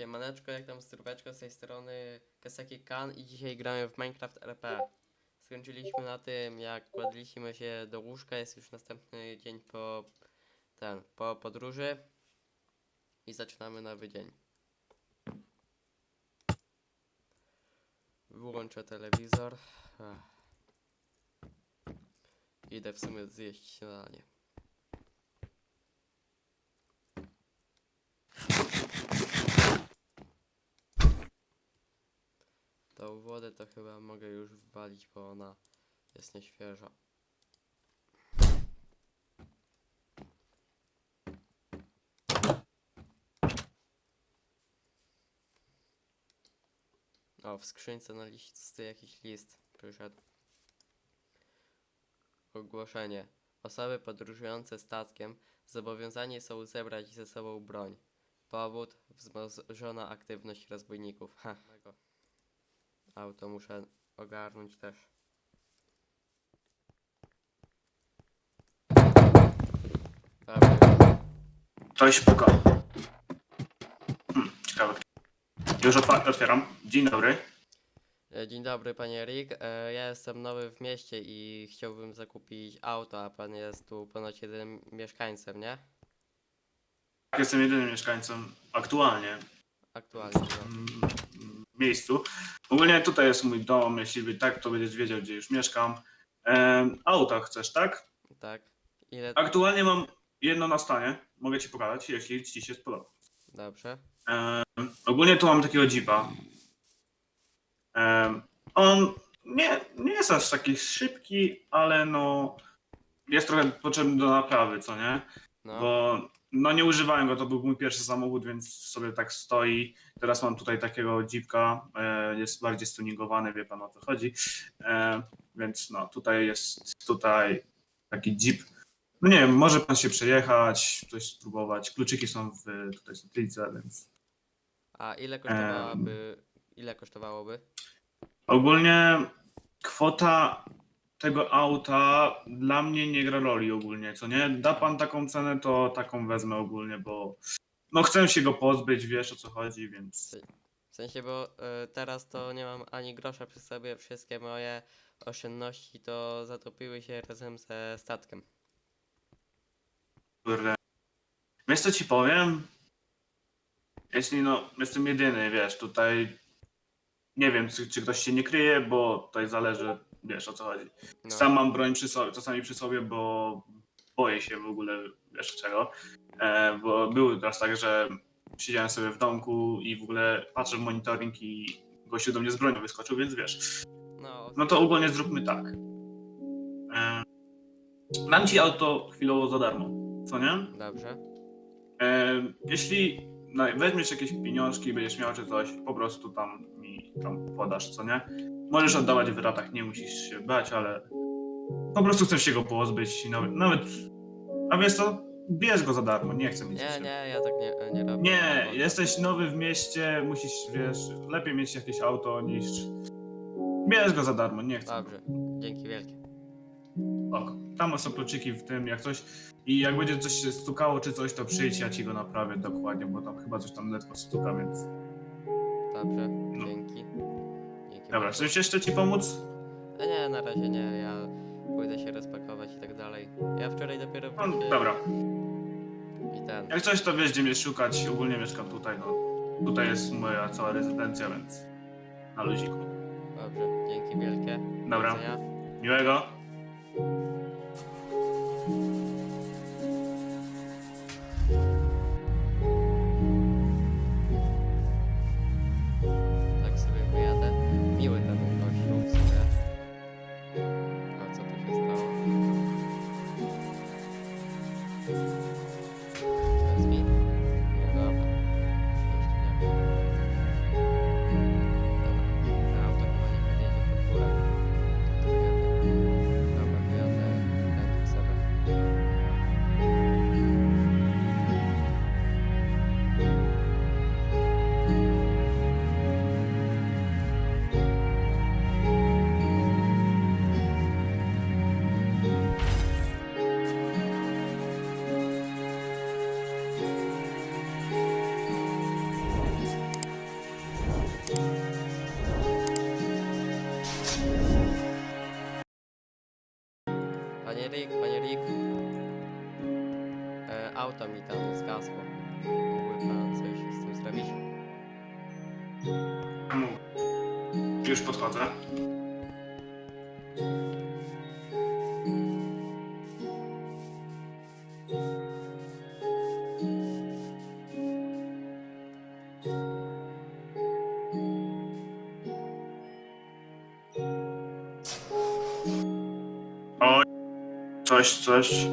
Siemaneczko, jak tam zdróweczko z tej strony Kesaki Kan i dzisiaj gramy w Minecraft RP. Skończyliśmy na tym, jak kładliśmy się do łóżka, jest już następny dzień po ten, po podróży i zaczynamy nowy dzień. Wyłączę telewizor. Idę w sumie zjeść śniadanie. Tą wodę to chyba mogę już walić, bo ona jest nieświeża. O, w skrzynce na listy jakiś list przyszedł. Ogłoszenie. Osoby podróżujące statkiem zobowiązani są zebrać ze sobą broń. Powód wzmożona aktywność rozbójników. Ha. Auto muszę ogarnąć też. Dobra. Ktoś puka. Hmm, ciekawe. Już otwieram. Dzień dobry. E, Dzień dobry panie Rick. E, Ja jestem nowy w mieście i chciałbym zakupić auto, a pan jest tu ponoć jedynym mieszkańcem, nie? Jestem jedynym mieszkańcem aktualnie Aktualnie. No. w miejscu. Ogólnie tutaj jest mój dom. Jeśli by tak, to będziesz wiedział, gdzie już mieszkam. Ehm, auto chcesz, tak? Tak. Ile? Aktualnie mam jedno na stanie. Mogę ci pokazać, jeśli ci się spodoba. Dobrze. Em, ogólnie tu mam takiego jeepa. Em, on nie, nie jest aż taki szybki, ale no jest trochę potrzebny do naprawy, co nie? No. Bo no nie używałem go, to był mój pierwszy samochód, więc sobie tak stoi. Teraz mam tutaj takiego jeepka, e, jest bardziej stuningowany, wie pan o co chodzi. E, więc no tutaj jest tutaj taki jeep. No nie wiem, może pan się przejechać, coś spróbować. Kluczyki są w tutaj tylce, więc A ile kosztowałaby? Ile kosztowałoby? Ogólnie kwota tego auta dla mnie nie gra roli ogólnie, co nie? Da pan taką cenę, to taką wezmę ogólnie, bo no chcę się go pozbyć, wiesz o co chodzi, więc W sensie, bo y, teraz to nie mam ani grosza przy sobie, wszystkie moje oszczędności to zatopiły się razem ze statkiem. kurde. Wiesz co ci powiem? Jeśli no, jestem jedyny, wiesz, tutaj nie wiem, czy, czy ktoś się nie kryje, bo tutaj zależy, wiesz o co chodzi. No. Sam mam broń przy sobie, czasami przy sobie, bo boję się w ogóle, wiesz czego. E, bo było teraz tak, że siedziałem sobie w domku i w ogóle patrzę w monitoring i gościu do mnie z bronią wyskoczył, więc wiesz. No, No to ogólnie zróbmy tak. E, dam ci auto chwilowo za darmo, co nie? dobrze. E, jeśli no, weźmiesz jakieś pieniążki, będziesz miał czy coś, po prostu tam mi tam podasz, co nie? Możesz oddawać w ratach, nie musisz się bać, ale po prostu chcę się go pozbyć. i Nawet, nawet a wiesz co? Bierz go za darmo, nie chcę mieć Nie, nie, ja tak nie, nie robię. Nie, jesteś nowy w mieście, musisz, wiesz, lepiej mieć jakieś auto niż... Bierz go za darmo, nie chcę. Dobrze, dzięki wielkie. Oko. Tam są kluczyki w tym, jak coś. I jak będzie coś się stukało czy coś, to przyjdź, ja ci go naprawię dokładnie, bo tam chyba coś tam letko stuka, więc. Dobrze, No. dzięki. Dobra, chcesz jeszcze ci pomóc? A nie, na razie nie, ja pójdę się rozpakować i tak dalej. Ja wczoraj dopiero No, wróciłem dobra. i ten. Jak coś, to wiesz, gdzie mnie szukać. Ogólnie mieszkam tutaj, no. Tutaj jest moja cała rezydencja, więc. Na luziku. Dobrze, dzięki wielkie. Dobra. Do widzenia. Miłego. Mów. Już podchodzę. Oj, coś, coś.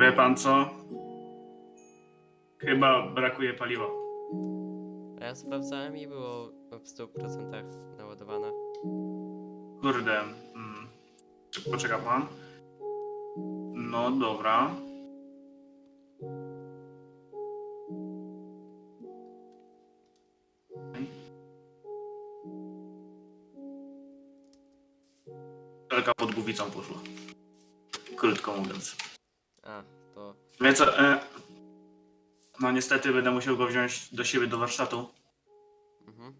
Wie pan co? Chyba brakuje paliwa. A ja sprawdzałem i było w 100% naładowane. Kurde. Mm. Poczeka pan? No dobra. Tylko pod głowicą poszło. Krótko mówiąc. A, to Więc co, e, no niestety będę musiał go wziąć do siebie do warsztatu mhm.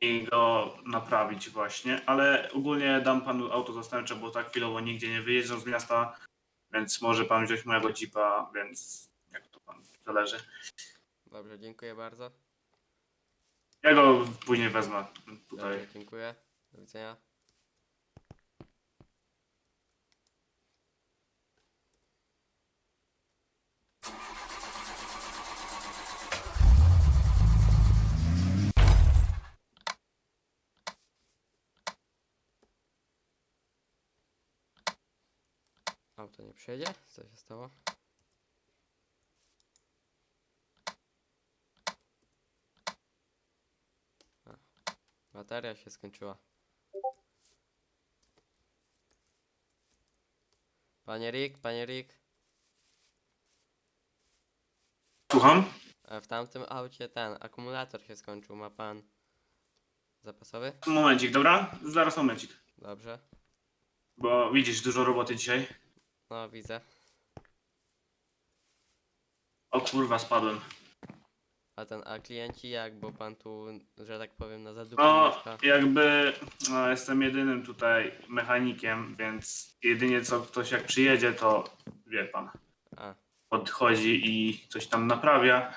i go naprawić właśnie, ale ogólnie dam panu auto zastępcze, bo tak chwilowo nigdzie nie wyjeżdżam z miasta, więc może pan wziąć mojego jeepa, więc jak to pan zależy. Dobrze, dziękuję bardzo. Ja go później wezmę tutaj. Dobrze, dziękuję. Do widzenia. Auto nie przyjedzie? Co się stało? A, bateria się skończyła. Panie Rick, panie Rick, Słucham? e, w tamtym aucie ten akumulator się skończył. Ma pan zapasowy? Momencik, dobra? Zaraz momencik. Dobrze. Bo widzisz, dużo roboty dzisiaj. No, widzę. O kurwa, spadłem. A ten, a klienci jak, bo pan tu, że tak powiem, na zadupie No, mieszka. jakby no, jestem jedynym tutaj mechanikiem, więc jedynie co ktoś jak przyjedzie, to wie pan, A, podchodzi i coś tam naprawia,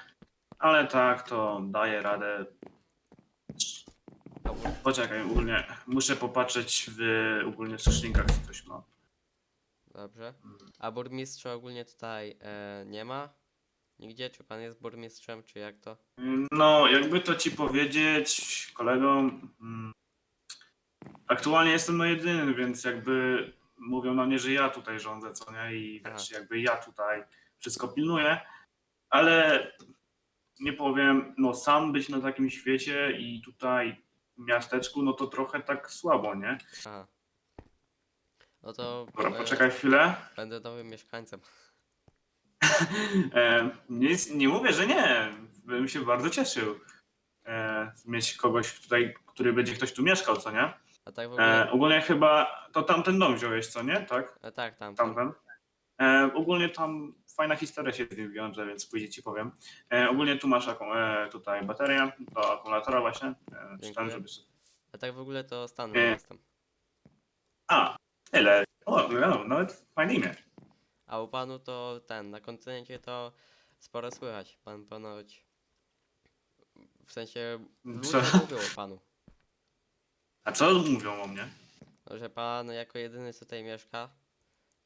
ale tak, to daje radę. Poczekaj, ogólnie muszę popatrzeć w ogólnie w skrzynkach, czy coś ma. Dobrze. A burmistrza ogólnie tutaj e, nie ma? Nigdzie? Czy pan jest burmistrzem, czy jak to? No, jakby to ci powiedzieć, kolegom, mm, aktualnie jestem no jedyny, więc jakby mówią na mnie, że ja tutaj rządzę, co nie, i Aha. wiesz, jakby ja tutaj wszystko pilnuję, ale nie powiem, no sam być na takim świecie i tutaj w miasteczku, no to trochę tak słabo, nie? Aha. No to Dobra, e, poczekaj chwilę. będę nowym mieszkańcem. E, nic, nie mówię, że nie. Bym się bardzo cieszył e, mieć kogoś tutaj, który będzie ktoś tu mieszkał, co nie? A tak w ogóle... E, ogólnie chyba to tamten dom wziąłeś, co nie? Tak? E, tak, tam. tam. Tamten. E, ogólnie tam fajna historia się z tym wiąże, więc później ci powiem. E, ogólnie tu masz akum- e, tutaj baterię do akumulatora właśnie. E, Dziękuję. żeby... A tak w ogóle to stan Nie. jestem. A, tyle. O, no, nawet fajne imię. A u panu to ten, na kontynencie to sporo słychać. Pan ponoć. W sensie Co? ludzie mówią o panu. A co mówią o mnie? Że pan jako jedyny tutaj mieszka.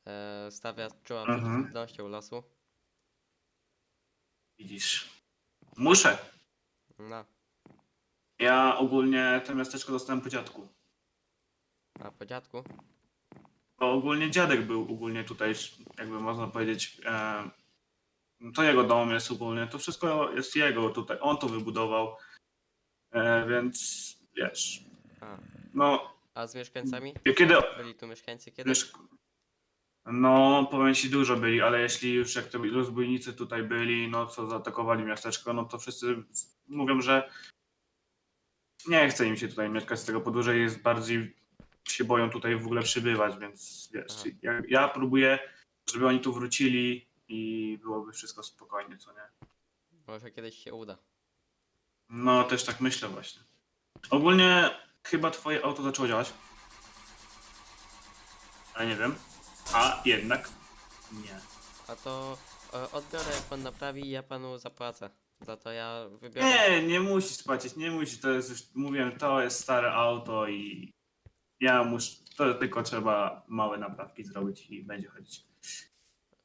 E, stawia czoła przed Mhm. ludnością losu. Widzisz. Muszę. No, Ja ogólnie to miasteczko dostałem po dziadku. a po dziadku? Bo ogólnie dziadek był ogólnie tutaj, jakby można powiedzieć, e, to jego dom jest ogólnie, to wszystko jest jego tutaj, on to wybudował, e, więc wiesz, A, no, a z mieszkańcami? kiedy, Byli tu mieszkańcy kiedyś? wiesz, no powiem ci dużo byli, ale jeśli już jak to rozbójnicy tutaj byli, no co zaatakowali miasteczko, no to wszyscy mówią, że nie chce im się tutaj mieszkać z tego powodu, jest bardziej się boją tutaj w ogóle przybywać, więc wiesz, Aha. ja, ja próbuję, żeby oni tu wrócili i byłoby wszystko spokojnie, co nie? Może kiedyś się uda. No też tak myślę właśnie. Ogólnie chyba twoje auto zaczęło działać. Ale nie wiem. A jednak nie. A to e, odbiorę jak pan naprawi i ja panu zapłacę. Za to ja wybiorę. Nie, nie musisz płacić, nie musisz, to jest już, mówiłem, to jest stare auto i ja muszę, to tylko trzeba małe naprawki zrobić i będzie chodzić.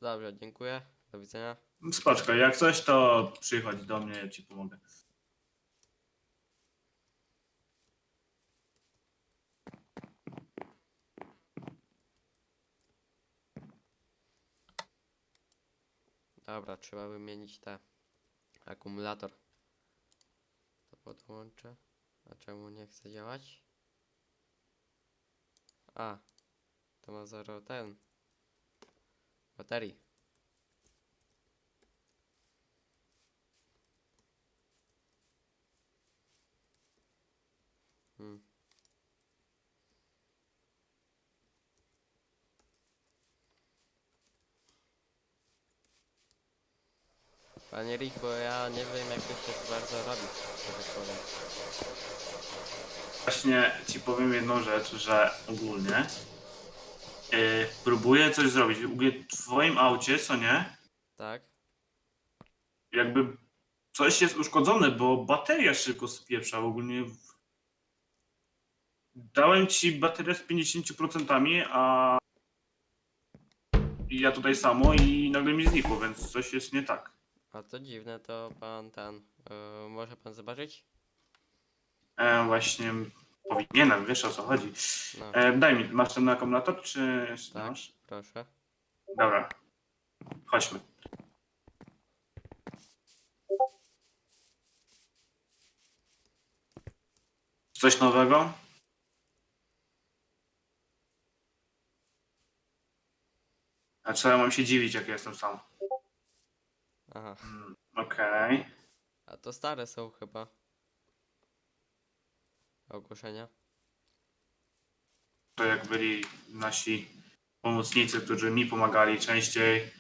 Dobrze, dziękuję. Do widzenia. Spoczko, jak coś, to przychodź do mnie, ja ci pomogę. Dobra, trzeba wymienić te akumulator. To podłączę. A czemu nie chce działać? A, to ma zero ten. Baterii. Hmm. Panie Rick, bo ja nie wiem jak to się bardzo robi, że tak powiem. Właśnie ci powiem jedną rzecz, że ogólnie yy, próbuję coś zrobić. W twoim aucie, co nie? Tak? Jakby coś jest uszkodzone, bo bateria szybko spieprza. Ogólnie dałem ci baterię z 50%, a i ja tutaj samo i nagle mi znikło, więc coś jest nie tak. A to dziwne, to pan ten. Yy, może pan zobaczyć? E, właśnie powinienem, wiesz o co chodzi. No, E, daj mi, masz ten akumulator, czy jeszcze Tak. masz? proszę. Dobra, chodźmy. Coś nowego? A co ja mam się dziwić, jak jestem sam? Aha. Okej. A to stare są chyba. Ogłoszenia. To jak byli nasi pomocnicy, którzy mi pomagali częściej,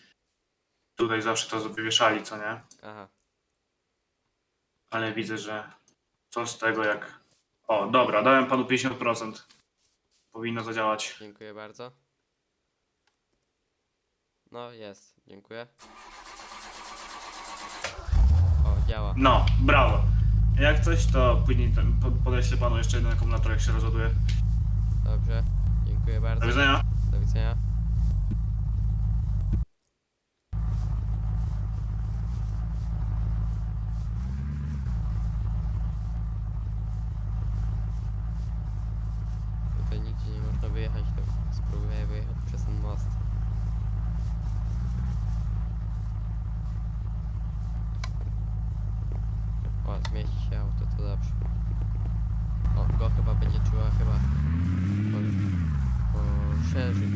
tutaj zawsze to wywieszali, co nie? Aha. Ale widzę, że co z tego jak... O, dobra, dałem panu 50%. Powinno zadziałać. Dziękuję bardzo. No, jest. Dziękuję. Działa. No, brawo. Jak coś, to później ten- po- podeślę panu jeszcze jeden akumulator, jak się rozładuje. Dobrze. Dziękuję Do bardzo. widzenia. Do widzenia. Tutaj nigdzie nie można wyjechać, to spróbuję wyjechać przez ten most. O, zmieści się auto, to dobrze. O, go chyba będzie trzeba chyba po, poszerzyć,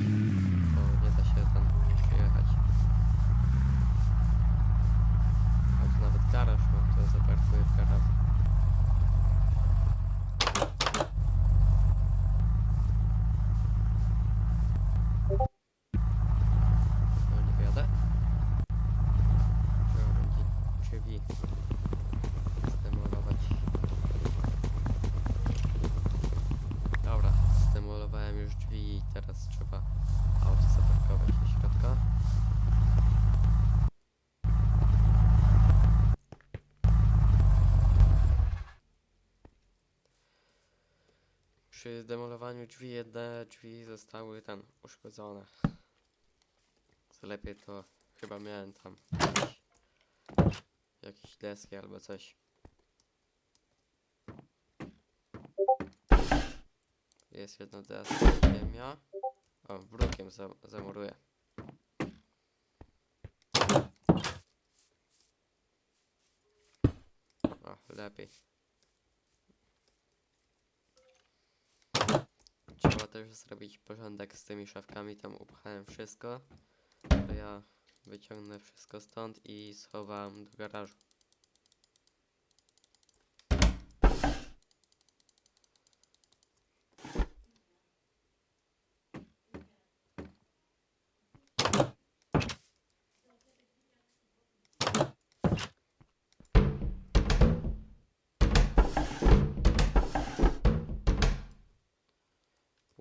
bo nie da się tam przyjechać. Tu nawet garaż mam, to zaparkuję w garażu. No nie wyjadę? Trzeba będzie drzwi zdemolować. Dobra, zdemolowałem już drzwi i teraz trzeba auto zaparkować do środka. Przy zdemolowaniu drzwi jedne drzwi zostały tam uszkodzone. Lepiej to chyba miałem tam jakieś, deski albo coś. Jest jedna deska, ziemia. O, brukiem za, zamuruję. O, lepiej. Trzeba też zrobić porządek z tymi szafkami, tam upchałem wszystko. To ja wyciągnę wszystko stąd i schowam do garażu.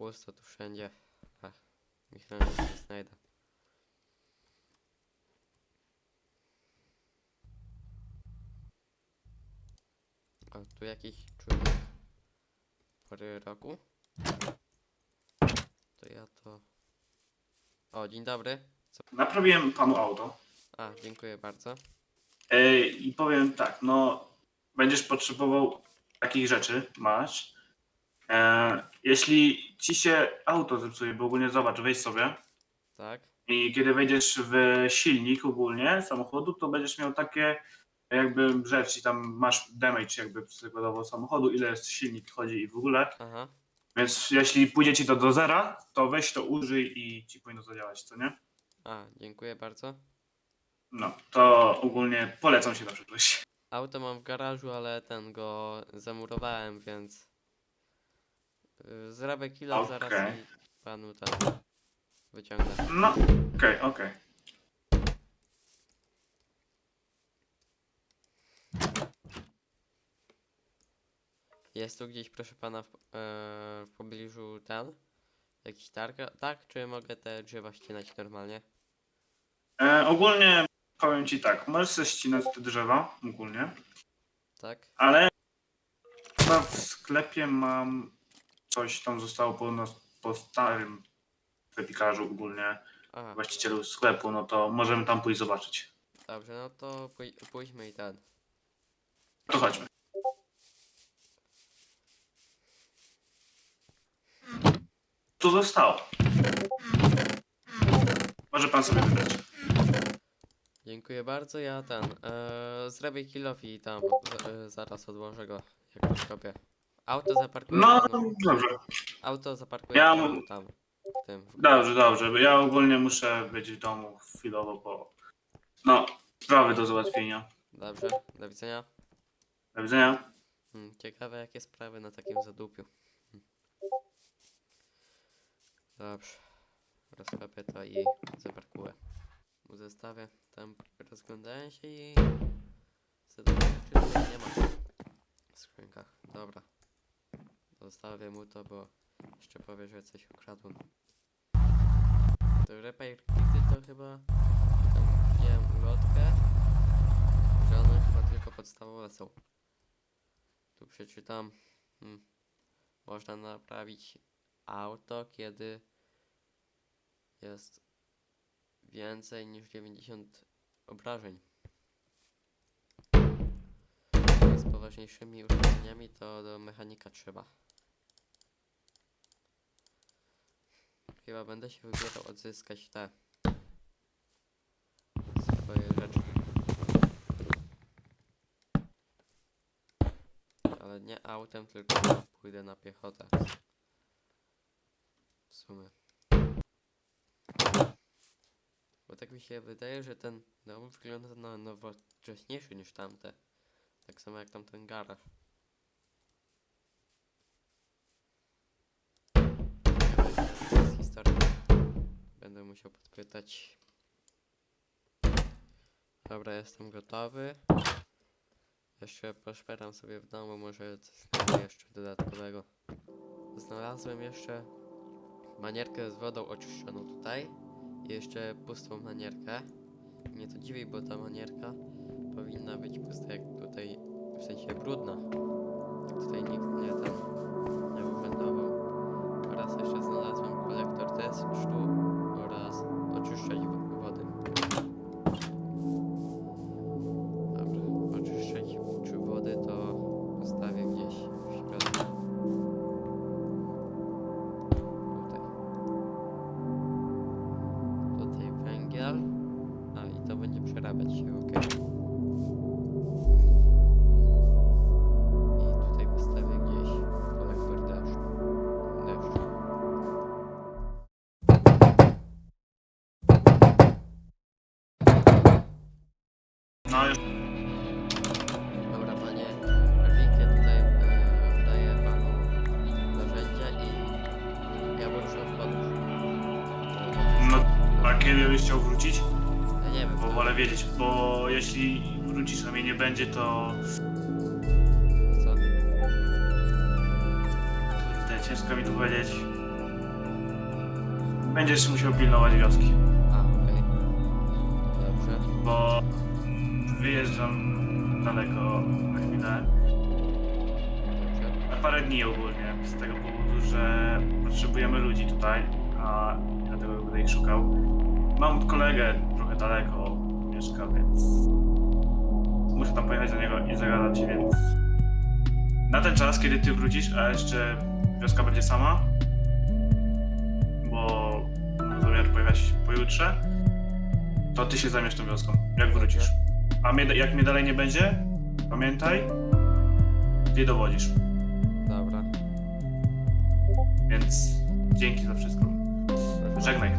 pusto tu wszędzie. Ach, Michał nie znajdę. A tu jakiś człowiek pory roku. To ja to... O, dzień dobry. Co... Naprawiłem panu auto. A, dziękuję bardzo. Ej, I powiem tak, no będziesz potrzebował takich rzeczy, masz. E, jeśli ci się auto zepsuje, bo ogólnie zobacz, wejdź sobie Tak? i kiedy wejdziesz w silnik ogólnie samochodu, to będziesz miał takie jakby rzeczy, tam masz damage jakby przykładowo samochodu, ile jest silnik chodzi i w ogóle. Aha. Więc jeśli pójdzie ci to do zera, to weź to użyj i ci powinno zadziałać, co nie? A, dziękuję bardzo. No, to ogólnie polecam się na przyszłość. Auto mam w garażu, ale ten go zamurowałem, więc yy, zrobię kilo zaraz i panu ten wyciągnę. No, okej, okej. Jest tu gdzieś, proszę pana, w, e, w pobliżu ten? Jakiś targ? Tak? Czy mogę te drzewa ścinać normalnie? E, ogólnie powiem ci tak, możesz sobie ścinać te drzewa, ogólnie, Tak? ale chyba w sklepie mam coś tam zostało po, nas- po starym sklepikarzu ogólnie, Aha, właścicielu sklepu, no to możemy tam pójść zobaczyć. dobrze, no to pój pójdźmy i ten. To chodźmy. Tu zostało. Może pan sobie wybrać. Dziękuję bardzo, ja ten, e, zrobię kilof i tam e, zaraz odłożę go, jak już robię. Auto zaparkuję No, panu, dobrze. auto zaparkuję Ja mam- tam, w tym. W Dobrze, dobrze. Ja ogólnie muszę być w domu chwilowo, bo no, sprawy do załatwienia. Dobrze, do widzenia. Do widzenia. Hmm, ciekawe jakie sprawy na takim zadupiu. Dobrze. Rozkopię to i zaparkuję. Zestawię. Tam rozglądałem się i... Tutaj nie ma w skrzynkach. Dobra. Zostawię mu to, bo jeszcze powie, że coś ukradłem. To repair to chyba... Tam widziałem ulotkę. Że one chyba tylko podstawowe są. Tu przeczytam. Hmm. Można naprawić auto, kiedy jest więcej niż 90 obrażeń. Z poważniejszymi uszkodzeniami to do mechanika trzeba. Chyba będę się wybierał odzyskać te swoje rzeczy. Ale nie autem, tylko pójdę na piechotę. W sumie. Bo tak mi się wydaje, że ten dom wygląda na nowocześniejszy niż tamte. Tak samo jak tamten garaż. Będę musiał podpytać. Dobra, jestem gotowy. Jeszcze poszperam sobie w domu, może coś jeszcze dodatkowego. Znalazłem jeszcze manierkę z wodą oczyszczoną tutaj i jeszcze pustą manierkę. Mnie to dziwi, bo ta manierka powinna być pusta jak tutaj, w sensie brudna. Jak tutaj nikt nie ten nie urzędował. Oraz jeszcze znalazłem kolektor deszczu oraz oczyszczać wo- będzie, to Co? kurde, ciężko mi to powiedzieć. Będziesz musiał pilnować wioski, A, okej. Dobrze. bo wyjeżdżam daleko na chwilę parę dni ogólnie, z tego powodu, że potrzebujemy ludzi tutaj, a dlatego będę ich szukał. Mam kolegę trochę daleko, mieszka, więc muszę tam pojechać do niego i zagadać, więc na ten czas, kiedy ty wrócisz, a jeszcze wioska będzie sama, bo mam zamiar pojechać pojutrze, to ty się zajmiesz tą wioską, jak wrócisz. A mnie, jak mnie dalej nie będzie, pamiętaj, ty dowodzisz. Dobra. Więc dzięki za wszystko. Żegnaj.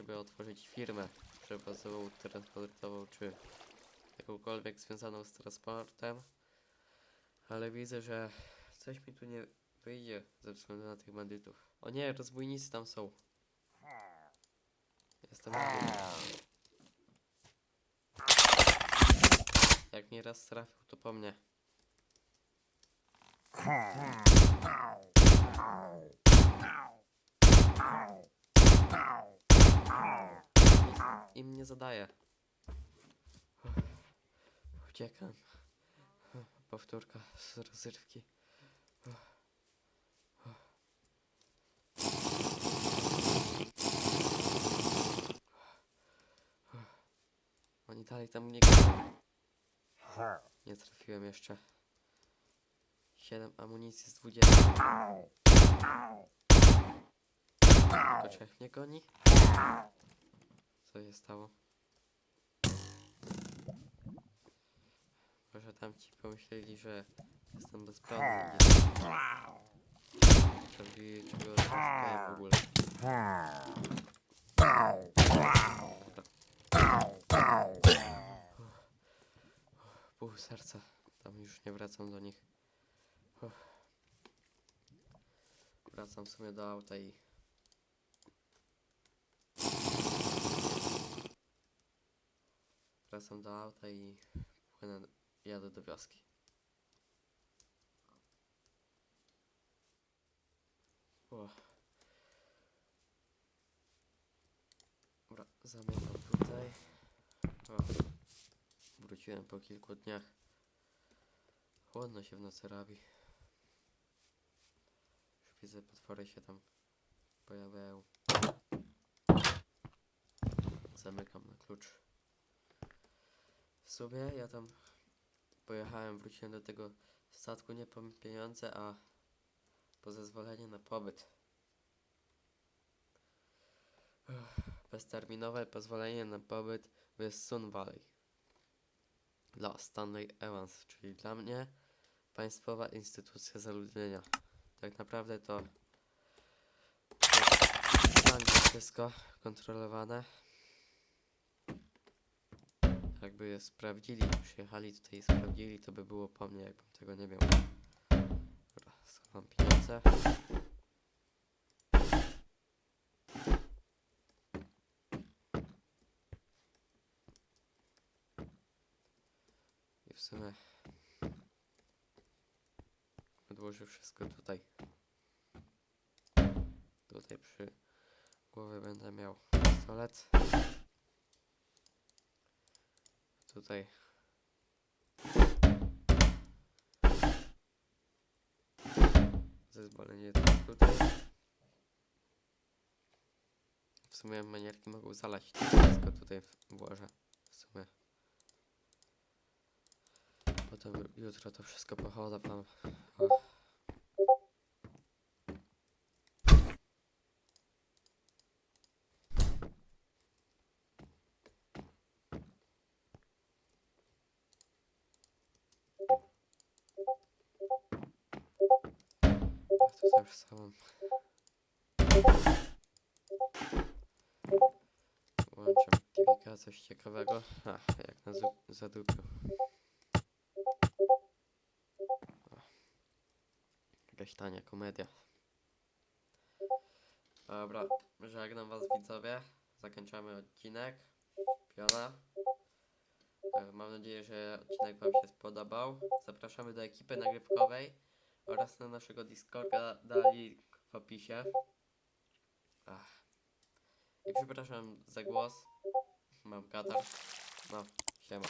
Żeby otworzyć firmę przewozową, transportową, czy jakąkolwiek związaną z transportem. Ale widzę, że coś mi tu nie wyjdzie ze względu na tych bandytów. O nie, rozbójnicy tam są. Jestem Jak mnie raz trafił, to po mnie. Im nie zadaje. Uciekam. Powtórka z rozrywki. Oni dalej tam nie grają. Nie trafiłem jeszcze. 7 amunicji z 20. Trzech mnie goni? Co się stało? Może tam ci pomyśleli, że jestem bezbronny. Sprawdzili czego szukałem w ogóle. Pół serca. Tam już nie wracam do nich. Uff. Wracam w sumie do auta i Wracam do auta i płynę, jadę do wioski. O. Zamykam tutaj. O, wróciłem po kilku dniach. Chłodno się w nocy robi. Już widzę, potwory się tam pojawiają. Zamykam na klucz. W sumie ja tam pojechałem, wróciłem do tego statku nie po pieniądze, a po zezwolenie na pobyt. Bezterminowe pozwolenie na pobyt w Sun Valley. Dla Stanley Evans, czyli dla mnie państwowa instytucja zaludnienia. Tak naprawdę to jest wszystko kontrolowane. Jakby je sprawdzili, przyjechali tutaj i sprawdzili, to by było po mnie, jakbym tego nie miał. Dobra, schowam pieniądze. I w sumie odłożę wszystko tutaj. Tutaj przy głowie będę miał pistolet. Tutaj zezwolenie też tutaj. W sumie manierki mogą zalać to wszystko tutaj w- włożę. W sumie. Potem jutro to wszystko pochoda wam. Też samą. Włączam TVK, coś ciekawego. A, jak na zadupiu. Jakaś tania komedia. Dobra, żegnam was widzowie. Zakończamy odcinek. Piona. E, Mam nadzieję, że odcinek wam się spodobał. Zapraszamy do ekipy nagrywkowej oraz na naszego Discorda dali w opisie. Ach. I przepraszam za głos. Mam katar. No, siema.